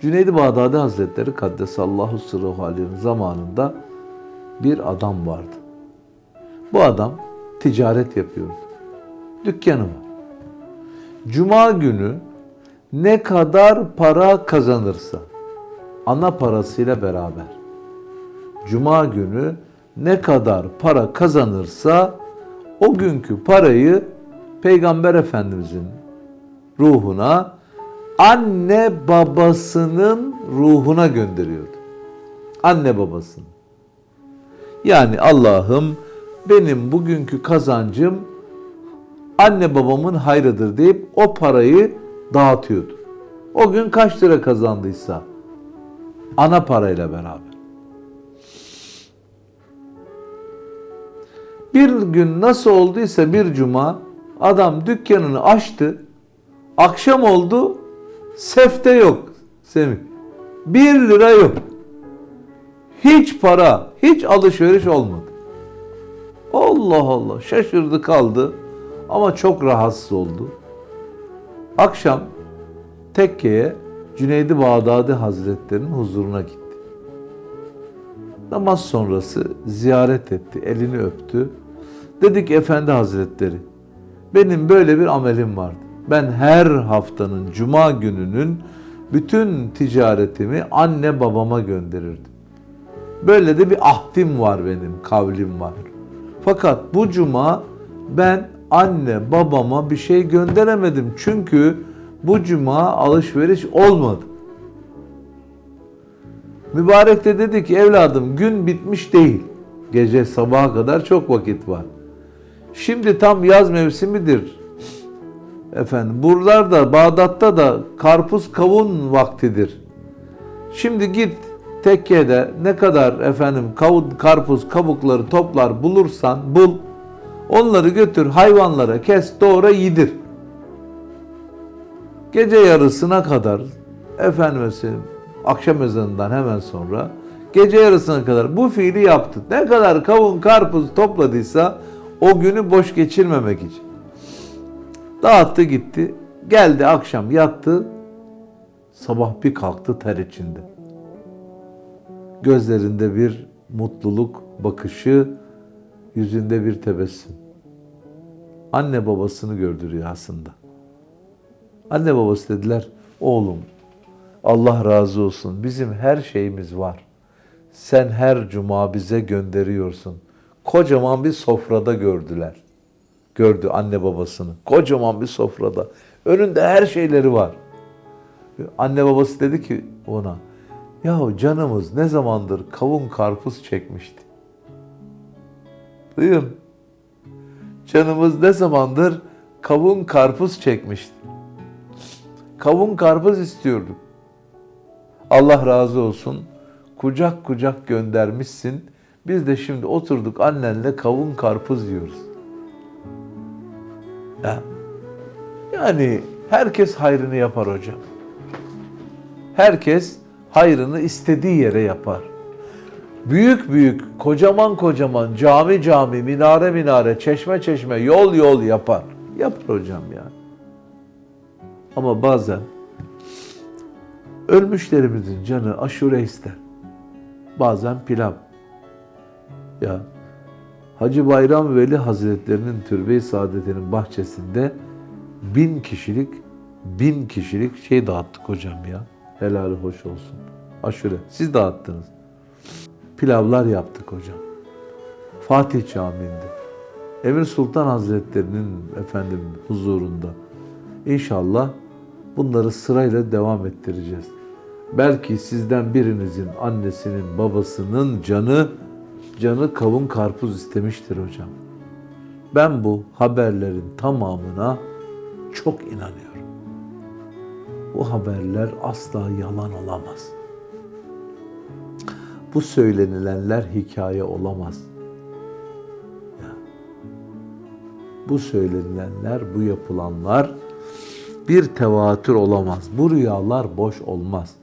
Cüneyd-i Bağdadi Hazretleri Kaddesallahu sırruhu aleyhinin zamanında bir adam vardı. Bu adam ticaret yapıyordu. Dükkanı var. Cuma günü ne kadar para kazanırsa ana parasıyla beraber Cuma günü ne kadar para kazanırsa o günkü parayı Peygamber Efendimizin ruhuna anne babasının ruhuna gönderiyordu. Anne babasının. Yani Allah'ım benim bugünkü kazancım anne babamın hayrıdır deyip o parayı dağıtıyordu. O gün kaç lira kazandıysa ana parayla beraber. Bir gün nasıl olduysa bir cuma adam dükkanını açtı. Akşam oldu. Sefte yok Semih. Bir lira yok. Hiç para, hiç alışveriş olmadı. Allah Allah şaşırdı kaldı ama çok rahatsız oldu. Akşam tekkeye Cüneydi Bağdadi Hazretleri'nin huzuruna gitti. Namaz sonrası ziyaret etti, elini öptü. Dedik Efendi Hazretleri, benim böyle bir amelim vardı. Ben her haftanın cuma gününün bütün ticaretimi anne babama gönderirdim. Böyle de bir ahdim var benim, kavlim var. Fakat bu cuma ben anne babama bir şey gönderemedim. Çünkü bu cuma alışveriş olmadı. Mübarek de dedi ki evladım gün bitmiş değil. Gece sabaha kadar çok vakit var. Şimdi tam yaz mevsimidir. Efendim buralarda Bağdat'ta da karpuz kavun vaktidir. Şimdi git tekkede ne kadar efendim kavun, karpuz kabukları toplar bulursan bul. Onları götür hayvanlara kes doğra yedir. Gece yarısına kadar efendim söyleyeyim, akşam ezanından hemen sonra gece yarısına kadar bu fiili yaptı. Ne kadar kavun karpuz topladıysa o günü boş geçirmemek için. Dağıttı gitti. Geldi akşam yattı. Sabah bir kalktı ter içinde. Gözlerinde bir mutluluk bakışı, yüzünde bir tebessüm. Anne babasını gördü rüyasında. Anne babası dediler, oğlum Allah razı olsun bizim her şeyimiz var. Sen her cuma bize gönderiyorsun. Kocaman bir sofrada gördüler. Gördü anne babasını. Kocaman bir sofrada. Önünde her şeyleri var. Anne babası dedi ki ona, yahu canımız ne zamandır kavun karpuz çekmişti. Duyun. Canımız ne zamandır kavun karpuz çekmişti. Kavun karpuz istiyorduk. Allah razı olsun. Kucak kucak göndermişsin. Biz de şimdi oturduk annenle kavun karpuz yiyoruz. Ya. Yani herkes hayrını yapar hocam. Herkes hayrını istediği yere yapar. Büyük büyük, kocaman kocaman, cami cami, minare minare, çeşme çeşme, yol yol yapar. Yapar hocam ya. Ama bazen ölmüşlerimizin canı aşure ister. Bazen pilav. Ya Hacı Bayram Veli Hazretlerinin Türbe-i Saadet'inin bahçesinde bin kişilik bin kişilik şey dağıttık hocam ya. Helali hoş olsun. Aşure. Siz dağıttınız. Pilavlar yaptık hocam. Fatih Camii'nde. Emir Sultan Hazretlerinin efendim huzurunda. İnşallah bunları sırayla devam ettireceğiz. Belki sizden birinizin annesinin babasının canı canı kavun karpuz istemiştir hocam. Ben bu haberlerin tamamına çok inanıyorum. Bu haberler asla yalan olamaz. Bu söylenilenler hikaye olamaz. Bu söylenilenler, bu yapılanlar bir tevatür olamaz. Bu rüyalar boş olmaz.